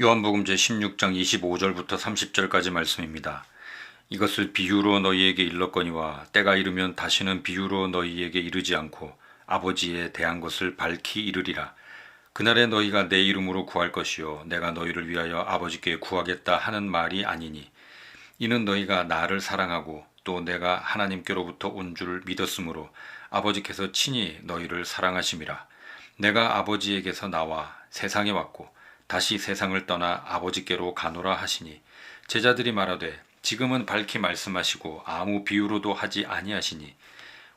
요한복음 제 16장 25절부터 30절까지 말씀입니다. 이것을 비유로 너희에게 일렀거니와 때가 이르면 다시는 비유로 너희에게 이르지 않고 아버지에 대한 것을 밝히 이르리라. 그날에 너희가 내 이름으로 구할 것이요 내가 너희를 위하여 아버지께 구하겠다 하는 말이 아니니 이는 너희가 나를 사랑하고 또 내가 하나님께로부터 온 줄을 믿었으므로 아버지께서 친히 너희를 사랑하심이라. 내가 아버지에게서 나와 세상에 왔고 다시 세상을 떠나 아버지께로 가노라 하시니 제자들이 말하되 지금은 밝히 말씀하시고 아무 비유로도 하지 아니하시니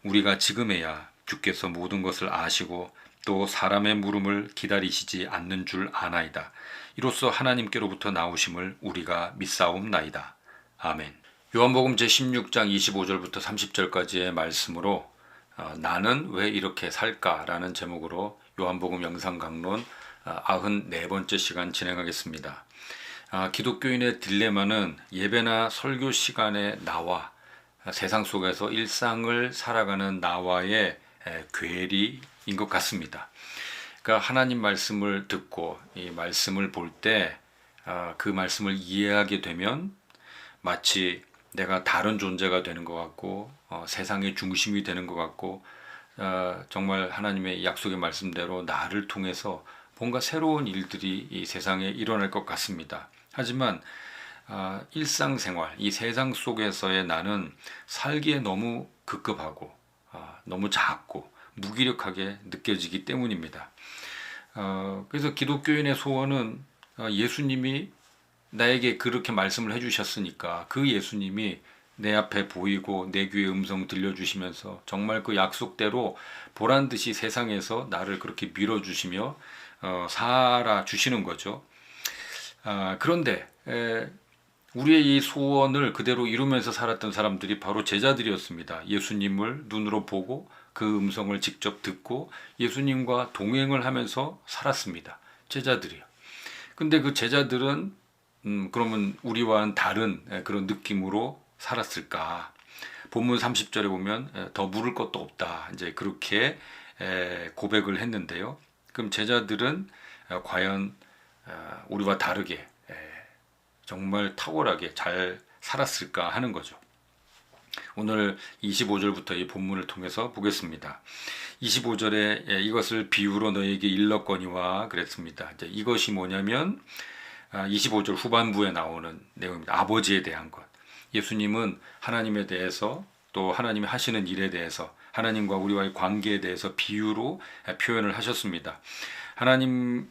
우리가 지금에야 주께서 모든 것을 아시고 또 사람의 물음을 기다리시지 않는 줄 아나이다. 이로써 하나님께로부터 나오심을 우리가 믿사옵나이다. 아멘. 요한복음 제 16장 25절부터 30절까지의 말씀으로 어, 나는 왜 이렇게 살까라는 제목으로 요한복음 영상 강론 94번째 시간 진행하겠습니다. 아, 기독교인의 딜레마는 예배나 설교 시간에 나와 세상 속에서 일상을 살아가는 나와의 에, 괴리인 것 같습니다. 그러니까 하나님 말씀을 듣고 이 말씀을 볼 때 그 말씀을 이해하게 되면 마치 내가 다른 존재가 되는 것 같고 어, 세상의 중심이 되는 것 같고 어, 정말 하나님의 약속의 말씀대로 나를 통해서 뭔가 새로운 일들이 이 세상에 일어날 것 같습니다. 하지만 어, 일상생활, 이 세상 속에서의 나는 살기에 너무 급급하고 어, 너무 작고 무기력하게 느껴지기 때문입니다. 어, 그래서 기독교인의 소원은 어, 예수님이 나에게 그렇게 말씀을 해주셨으니까 그 예수님이 내 앞에 보이고 내 귀에 음성 들려주시면서 정말 그 약속대로 보란 듯이 세상에서 나를 그렇게 밀어주시며 어, 살아 주시는 거죠. 아, 그런데 에, 우리의 이 소원을 그대로 이루면서 살았던 사람들이 바로 제자들이었습니다. 예수님을 눈으로 보고 그 음성을 직접 듣고 예수님과 동행을 하면서 살았습니다. 제자들이요. 근데 그 제자들은 음, 그러면 우리와는 다른 그런 느낌으로 살았을까? 본문 30절에 보면 더 물을 것도 없다. 이제 그렇게 고백을 했는데요. 그럼 제자들은 어, 과연 어, 우리와 다르게 정말 탁월하게 잘 살았을까 하는 거죠. 오늘 25절부터 이 본문을 통해서 보겠습니다. 25절에 이것을 비유로 너에게 일렀거니와 그랬습니다. 이제 이것이 뭐냐면 25절 아, 후반부에 나오는 내용입니다. 아버지에 대한 것. 예수님은 하나님에 대해서 또 하나님이 하시는 일에 대해서 하나님과 우리와의 관계에 대해서 비유로 표현을 하셨습니다. 하나님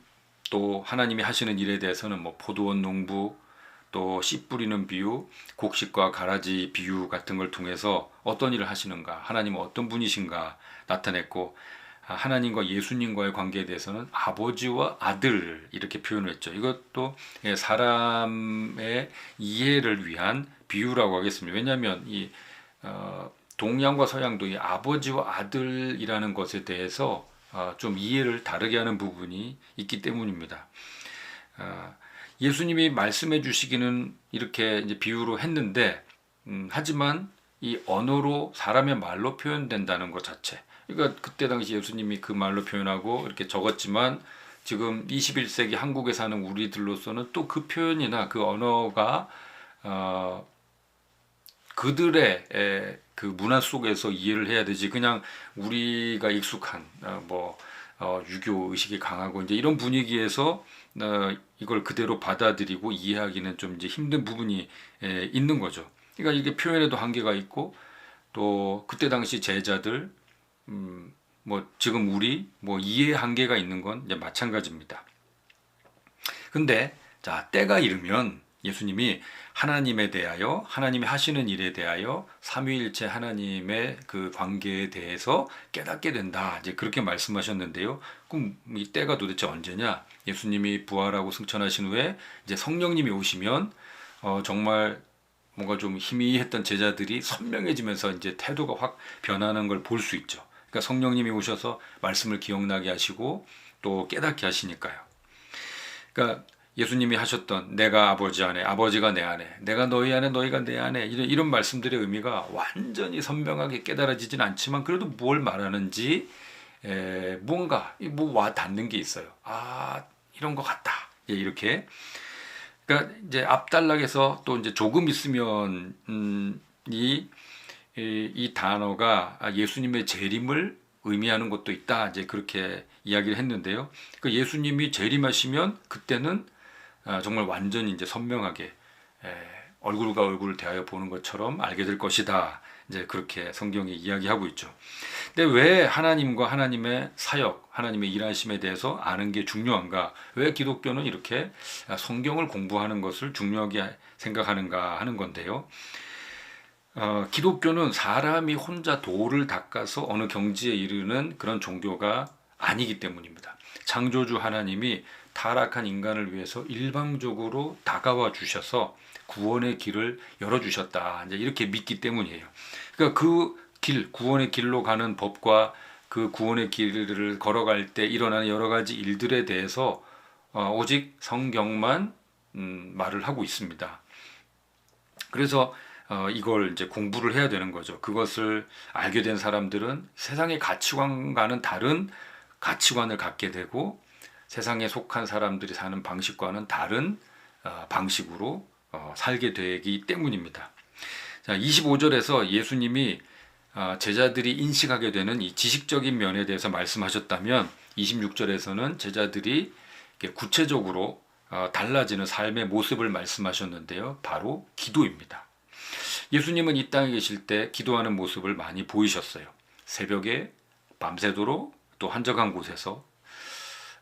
또 하나님이 하시는 일에 대해서는 뭐 포도원 농부 또 씨 뿌리는 비유, 곡식과 가라지 비유 같은 걸 통해서 어떤 일을 하시는가, 하나님은 어떤 분이신가 나타냈고 하나님과 예수님과의 관계에 대해서는 아버지와 아들 이렇게 표현을 했죠. 이것도 예, 사람의 이해를 위한 비유라고 하겠습니다. 왜냐하면 이 어, 동양과 서양도 이 아버지와 아들이라는 것에 대해서 어, 좀 이해를 다르게 하는 부분이 있기 때문입니다. 어, 예수님이 말씀해 주시기는 이렇게 비유로 했는데, 음, 하지만 이 언어로 사람의 말로 표현된다는 것 자체. 그러니까 그때 당시 예수님이 그 말로 표현하고 이렇게 적었지만 지금 21세기 한국에 사는 우리들로서는 또 그 표현이나 그 언어가 어, 그들의 에, 그 문화 속에서 이해를 해야 되지 그냥 우리가 익숙한 어, 뭐 어, 유교 의식이 강하고 이제 이런 분위기에서 어, 이걸 그대로 받아들이고 이해하기는 좀 이제 힘든 부분이 에, 있는 거죠. 그러니까 이게 표현에도 한계가 있고 또 그때 당시 제자들 음, 뭐 지금 우리 뭐 이해 한계가 있는 건 이제 마찬가지입니다. 근데 자 때가 이르면 예수님이 하나님에 대하여 하나님이 하시는 일에 대하여 삼위일체 하나님의 그 관계에 대해서 깨닫게 된다. 이제 그렇게 말씀하셨는데요. 그럼 이 때가 도대체 언제냐? 예수님이 부활하고 승천하신 후에 이제 성령님이 오시면 어 정말 뭔가 좀 희미했던 제자들이 선명해지면서 이제 태도가 확 변하는 걸 볼 수 있죠. 그러니까 성령님이 오셔서 말씀을 기억나게 하시고 또 깨닫게 하시니까요. 그러니까 예수님이 하셨던 내가 아버지 안에 아버지가 내 안에 내가 너희 안에 너희가 내 안에 이런, 이런 말씀들의 의미가 완전히 선명하게 깨달아지진 않지만 그래도 뭘 말하는지 에, 뭔가 뭐 와 닿는 게 있어요. 아 이런 것 같다. 예, 이렇게 그러니까 이제 앞단락에서 또 이제 조금 있으면 음, 이, 이, 이 단어가 예수님의 재림을 의미하는 것도 있다. 이제 그렇게 이야기를 했는데요. 그 예수님이 재림하시면 그때는 아, 정말 완전히 이제 선명하게 에, 얼굴과 얼굴을 대하여 보는 것처럼 알게 될 것이다. 이제 그렇게 성경이 이야기하고 있죠. 근데 왜 하나님과 하나님의 사역, 하나님의 일하심에 대해서 아는 게 중요한가? 왜 기독교는 이렇게 성경을 공부하는 것을 중요하게 생각하는가 하는 건데요. 어, 기독교는 사람이 혼자 도를 닦아서 어느 경지에 이르는 그런 종교가 아니기 때문입니다. 창조주 하나님이 타락한 인간을 위해서 일방적으로 다가와 주셔서 구원의 길을 열어 주셨다. 이제 이렇게 믿기 때문이에요. 그러니까 그 길, 구원의 길로 가는 법과 그 구원의 길을 걸어갈 때 일어나는 여러 가지 일들에 대해서 어, 오직 성경만 음, 말을 하고 있습니다. 그래서 어, 이걸 이제 공부를 해야 되는 거죠. 그것을 알게 된 사람들은 세상의 가치관과는 다른 가치관을 갖게 되고 세상에 속한 사람들이 사는 방식과는 다른 어, 방식으로 어, 살게 되기 때문입니다. 자, 25절에서 예수님이 어, 제자들이 인식하게 되는 이 지식적인 면에 대해서 말씀하셨다면 26절에서는 제자들이 구체적으로 어, 달라지는 삶의 모습을 말씀하셨는데요. 바로 기도입니다. 예수님은 이 땅에 계실 때 기도하는 모습을 많이 보이셨어요. 새벽에 밤새도록 또 한적한 곳에서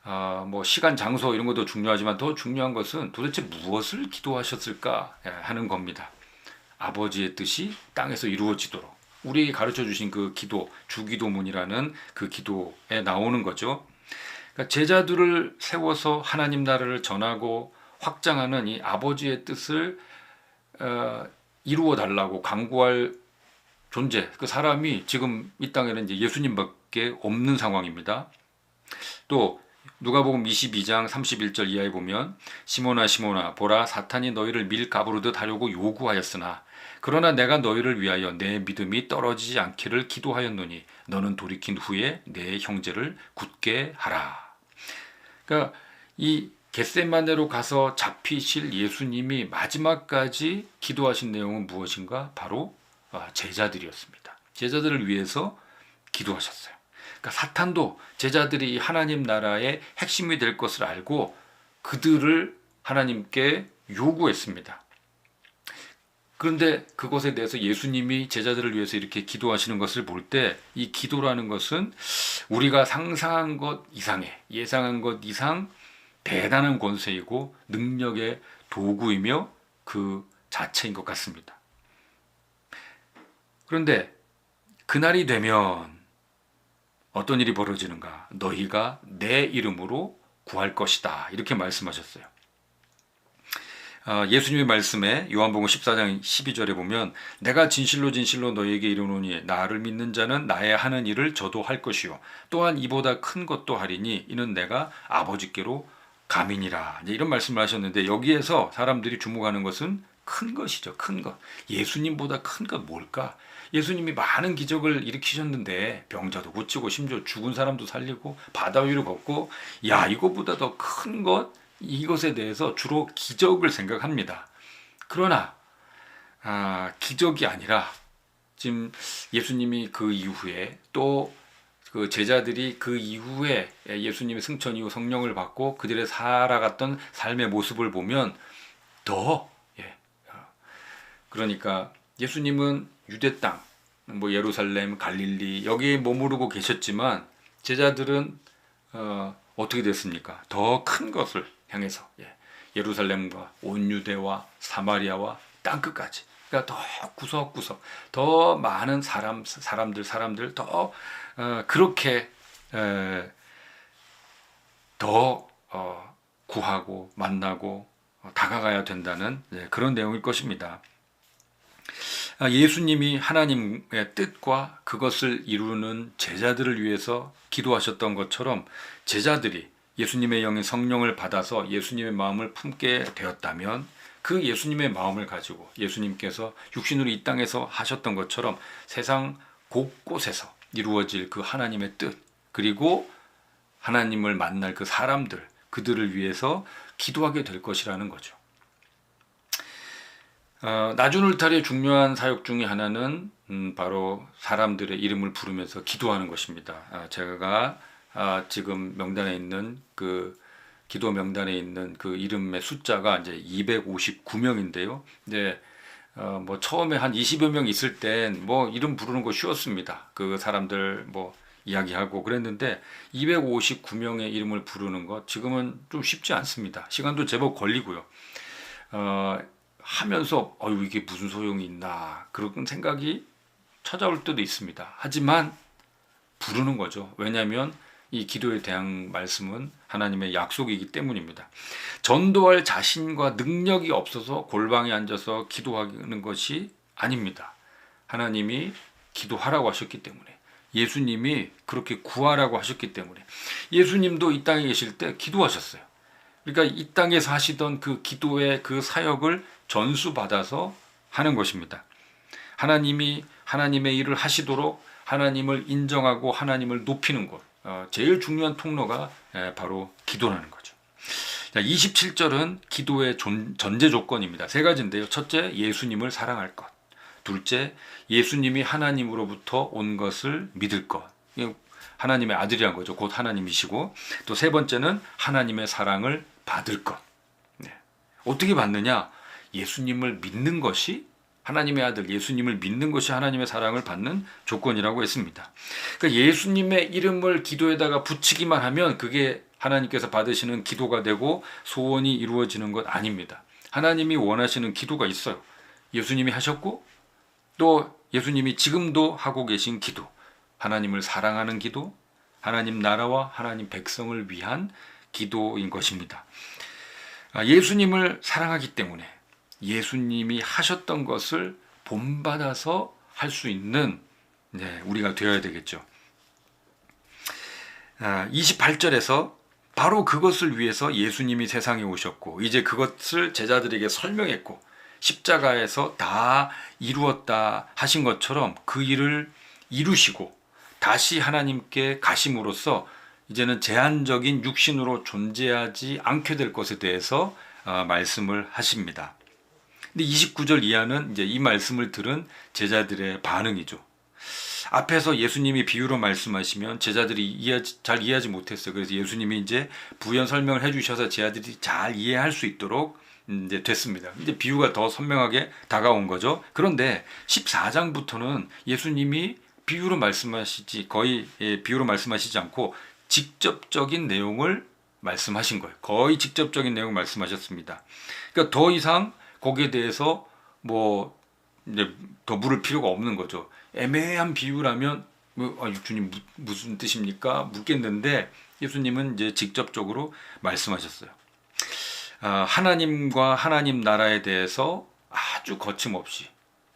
어, 뭐 시간, 장소 이런 것도 중요하지만 더 중요한 것은 도대체 무엇을 기도하셨을까 예, 하는 겁니다. 아버지의 뜻이 땅에서 이루어지도록 우리에게 가르쳐 주신 그 기도, 주기도문이라는 그 기도에 나오는 거죠. 그러니까 제자들을 세워서 하나님 나라를 전하고 확장하는 이 아버지의 뜻을 어, 이루어 달라고 강구할 존재, 그 사람이 지금 이 땅에는 이제 예수님밖에 없는 상황입니다. 또 누가복음 22장 31절 이하에 보면 시몬아 시몬아 보라 사탄이 너희를 밀 가부르듯 하려고 요구하였으나 그러나 내가 너희를 위하여 내 믿음이 떨어지지 않기를 기도하였노니 너는 돌이킨 후에 내 형제를 굳게 하라. 그러니까 이 겟세마네로 가서 잡히실 예수님이 마지막까지 기도하신 내용은 무엇인가? 바로 아, 제자들이었습니다. 제자들을 위해서 기도하셨어요. 그러니까 사탄도 제자들이 하나님 나라의 핵심이 될 것을 알고 그들을 하나님께 요구했습니다. 그런데 그것에 대해서 예수님이 제자들을 위해서 이렇게 기도하시는 것을 볼 때 이 기도라는 것은 우리가 상상한 것 이상의 예상한 것 이상 대단한 권세이고 능력의 도구이며 그 자체인 것 같습니다. 그런데 그날이 되면 어떤 일이 벌어지는가? 너희가 내 이름으로 구할 것이다. 이렇게 말씀하셨어요. 아, 예수님의 말씀에 요한복음 14장 12절에 보면 내가 진실로 진실로 너희에게 이르노니 나를 믿는 자는 나의 하는 일을 저도 할 것이요 또한 이보다 큰 것도 하리니 이는 내가 아버지께로 감인이라 이런 말씀을 하셨는데 여기에서 사람들이 주목하는 것은 큰 것이죠 큰 것 예수님보다 큰 것 뭘까 예수님이 많은 기적을 일으키셨는데 병자도 고치고 심지어 죽은 사람도 살리고 바다 위로 걷고 야 이거보다 더 큰 것 이것에 대해서 주로 기적을 생각합니다. 그러나 아, 기적이 아니라 지금 예수님이 그 이후에 또 그 제자들이 그 이후에 예수님의 승천 이후 성령을 받고 그들의 살아갔던 삶의 모습을 보면 더 예. 그러니까 예수님은 유대 땅, 뭐 예루살렘, 갈릴리 여기에 머무르고 계셨지만 제자들은 어, 어떻게 됐습니까? 더 큰 것을 향해서 예. 예루살렘과 온 유대와 사마리아와 땅 끝까지 그러니까 더 구석구석 더 많은 사람 사람들 사람들 더 어, 그렇게 에, 더 어, 구하고 만나고 어, 다가가야 된다는 예, 그런 내용일 것입니다. 아, 예수님이 하나님의 뜻과 그것을 이루는 제자들을 위해서 기도하셨던 것처럼 제자들이 예수님의 영의 성령을 받아서 예수님의 마음을 품게 되었다면 그 예수님의 마음을 가지고 예수님께서 육신으로 이 땅에서 하셨던 것처럼 세상 곳곳에서 이루어질 그 하나님의 뜻 그리고 하나님을 만날 그 사람들 그들을 위해서 기도하게 될 것이라는 거죠. 어, 나주늘탈의 중요한 사역 중의 하나는 음, 바로 사람들의 이름을 부르면서 기도하는 것입니다. 아, 제가 아, 지금 명단에 있는 그 기도 명단에 있는 그 이름의 숫자가 이제 259명인데요. 이제 어, 뭐 처음에 한 20여 명 있을 땐 뭐 이름 부르는 거 쉬웠습니다. 그 사람들 뭐 이야기하고 그랬는데 259명의 이름을 부르는 것 지금은 좀 쉽지 않습니다. 시간도 제법 걸리고요. 어, 하면서 어유 이게 무슨 소용이 있나 그런 생각이 찾아올 때도 있습니다. 하지만 부르는 거죠. 왜냐하면 이 기도에 대한 말씀은 하나님의 약속이기 때문입니다. 전도할 자신과 능력이 없어서 골방에 앉아서 기도하는 것이 아닙니다. 하나님이 기도하라고 하셨기 때문에 예수님이 그렇게 구하라고 하셨기 때문에 예수님도 이 땅에 계실 때 기도하셨어요. 그러니까 이 땅에서 하시던 그 기도의 그 사역을 전수받아서 하는 것입니다. 하나님이 하나님의 일을 하시도록 하나님을 인정하고 하나님을 높이는 것. 어, 제일 중요한 통로가 에, 바로 기도라는 거죠. 자, 27절은 기도의 존, 전제 조건입니다. 세 가지인데요. 첫째, 예수님을 사랑할 것. 둘째, 예수님이 하나님으로부터 온 것을 믿을 것. 하나님의 아들이란 거죠. 곧 하나님이시고. 또 세 번째는 하나님의 사랑을 받을 것. 네. 어떻게 받느냐? 예수님을 믿는 것이 하나님의 아들 예수님을 믿는 것이 하나님의 사랑을 받는 조건이라고 했습니다. 그러니까 예수님의 이름을 기도에다가 붙이기만 하면 그게 하나님께서 받으시는 기도가 되고 소원이 이루어지는 것 아닙니다. 하나님이 원하시는 기도가 있어요. 예수님이 하셨고 또 예수님이 지금도 하고 계신 기도, 하나님을 사랑하는 기도, 하나님 나라와 하나님 백성을 위한 기도인 것입니다. 아, 예수님을 사랑하기 때문에 예수님이 하셨던 것을 본받아서 할 수 있는 네, 우리가 되어야 되겠죠. 아, 28절에서 바로 그것을 위해서 예수님이 세상에 오셨고 이제 그것을 제자들에게 설명했고 십자가에서 다 이루었다 하신 것처럼 그 일을 이루시고 다시 하나님께 가심으로써 이제는 제한적인 육신으로 존재하지 않게 될 것에 대해서 아, 말씀을 하십니다. 근데 29절 이하는 이제 이 말씀을 들은 제자들의 반응이죠. 앞에서 예수님이 비유로 말씀하시면 제자들이 이해하지, 잘 이해하지 못했어요. 그래서 예수님이 이제 부연 설명을 해주셔서 제자들이 잘 이해할 수 있도록 이제 됐습니다. 이제 비유가 더 선명하게 다가온 거죠. 그런데 14장부터는 예수님이 비유로 말씀하시지 거의 예, 비유로 말씀하시지 않고 직접적인 내용을 말씀하신 거예요. 거의 직접적인 내용을 말씀하셨습니다. 그러니까 더 이상 거기에 대해서 뭐 이제 더 물을 필요가 없는 거죠. 애매한 비유라면 뭐, 아, 주님 무슨 뜻입니까? 묻겠는데 예수님은 이제 직접적으로 말씀하셨어요. 아, 하나님과 하나님 나라에 대해서 아주 거침없이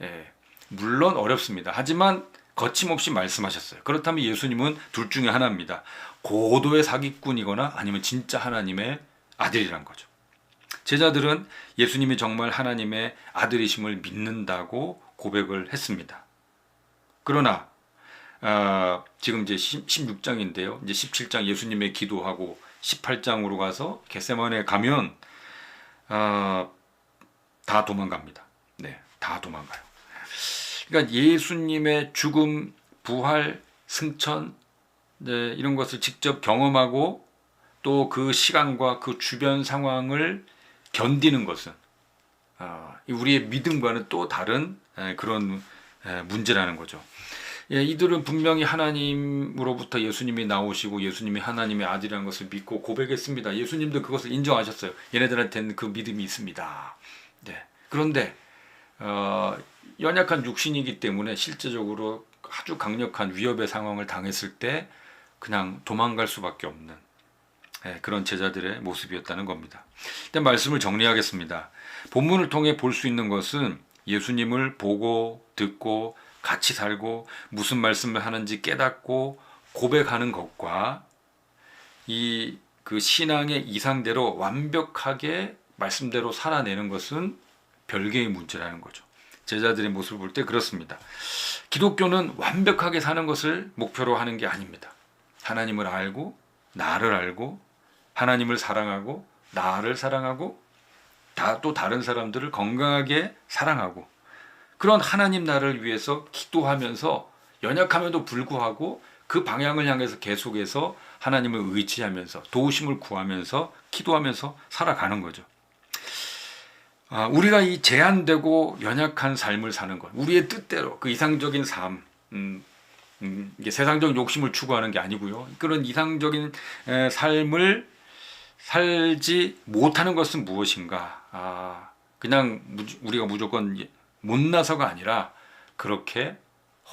예, 물론 어렵습니다. 하지만 거침없이 말씀하셨어요. 그렇다면 예수님은 둘 중에 하나입니다. 고도의 사기꾼이거나 아니면 진짜 하나님의 아들이란 거죠. 제자들은 예수님이 정말 하나님의 아들이심을 믿는다고 고백을 했습니다. 그러나 어, 지금 이제 16장인데요. 이제 17장 예수님의 기도하고 18장으로 가서 겟세만에 가면 어, 다 도망갑니다. 네, 다 도망가요. 그러니까 예수님의 죽음, 부활, 승천 네, 이런 것을 직접 경험하고 또 그 시간과 그 주변 상황을 견디는 것은 어, 우리의 믿음과는 또 다른 그런 문제라는 거죠. 예, 이들은 분명히 하나님으로부터 예수님이 나오시고 예수님이 하나님의 아들이라는 것을 믿고 고백했습니다. 예수님도 그것을 인정하셨어요. 얘네들한테는 그 믿음이 있습니다. 네. 그런데 어, 연약한 육신이기 때문에 실제적으로 아주 강력한 위협의 상황을 당했을 때 그냥 도망갈 수밖에 없는 예, 그런 제자들의 모습이었다는 겁니다. 일단 말씀을 정리하겠습니다. 본문을 통해 볼 수 있는 것은 예수님을 보고 듣고 같이 살고 무슨 말씀을 하는지 깨닫고 고백하는 것과 이 그 신앙의 이상대로 완벽하게 말씀대로 살아내는 것은 별개의 문제라는 거죠. 제자들의 모습을 볼 때 그렇습니다. 기독교는 완벽하게 사는 것을 목표로 하는 게 아닙니다. 하나님을 알고 나를 알고 하나님을 사랑하고 나를 사랑하고 다, 또 다른 사람들을 건강하게 사랑하고 그런 하나님 나라를 위해서 기도하면서 연약함에도 불구하고 그 방향을 향해서 계속해서 하나님을 의지하면서 도우심을 구하면서 기도하면서 살아가는 거죠. 아, 우리가 이 제한되고 연약한 삶을 사는 것, 우리의 뜻대로 그 이상적인 삶, 음, 음, 이게 세상적인 욕심을 추구하는 게 아니고요. 그런 이상적인 에, 삶을 살지 못하는 것은 무엇인가? 아, 그냥 무, 우리가 무조건 못나서가 아니라 그렇게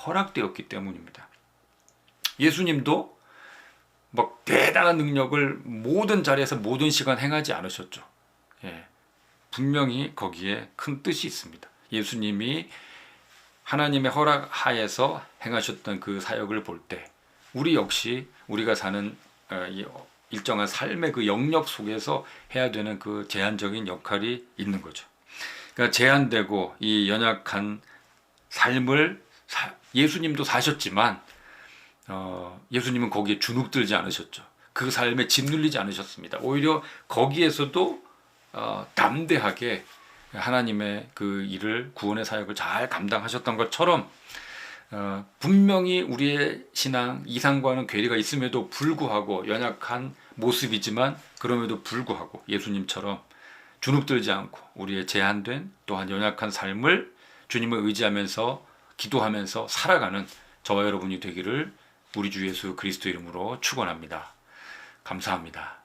허락되었기 때문입니다. 예수님도 막 대단한 능력을 모든 자리에서 모든 시간 행하지 않으셨죠. 예. 분명히 거기에 큰 뜻이 있습니다. 예수님이 하나님의 허락 하에서 행하셨던 그 사역을 볼 때 우리 역시 우리가 사는 어, 이 일정한 삶의 그 영역 속에서 해야 되는 그 제한적인 역할이 있는 거죠. 그러니까 제한되고 이 연약한 삶을 사- 예수님도 사셨지만 어, 예수님은 거기에 주눅들지 않으셨죠. 그 삶에 짓눌리지 않으셨습니다. 오히려 거기에서도 어, 담대하게 하나님의 그 일을 구원의 사역을 잘 감당하셨던 것처럼 어, 분명히 우리의 신앙 이상과는 괴리가 있음에도 불구하고 연약한 모습이지만 그럼에도 불구하고 예수님처럼 주눅들지 않고 우리의 제한된 또한 연약한 삶을 주님을 의지하면서 기도하면서 살아가는 저와 여러분이 되기를 우리 주 예수 그리스도 이름으로 축원합니다. 감사합니다.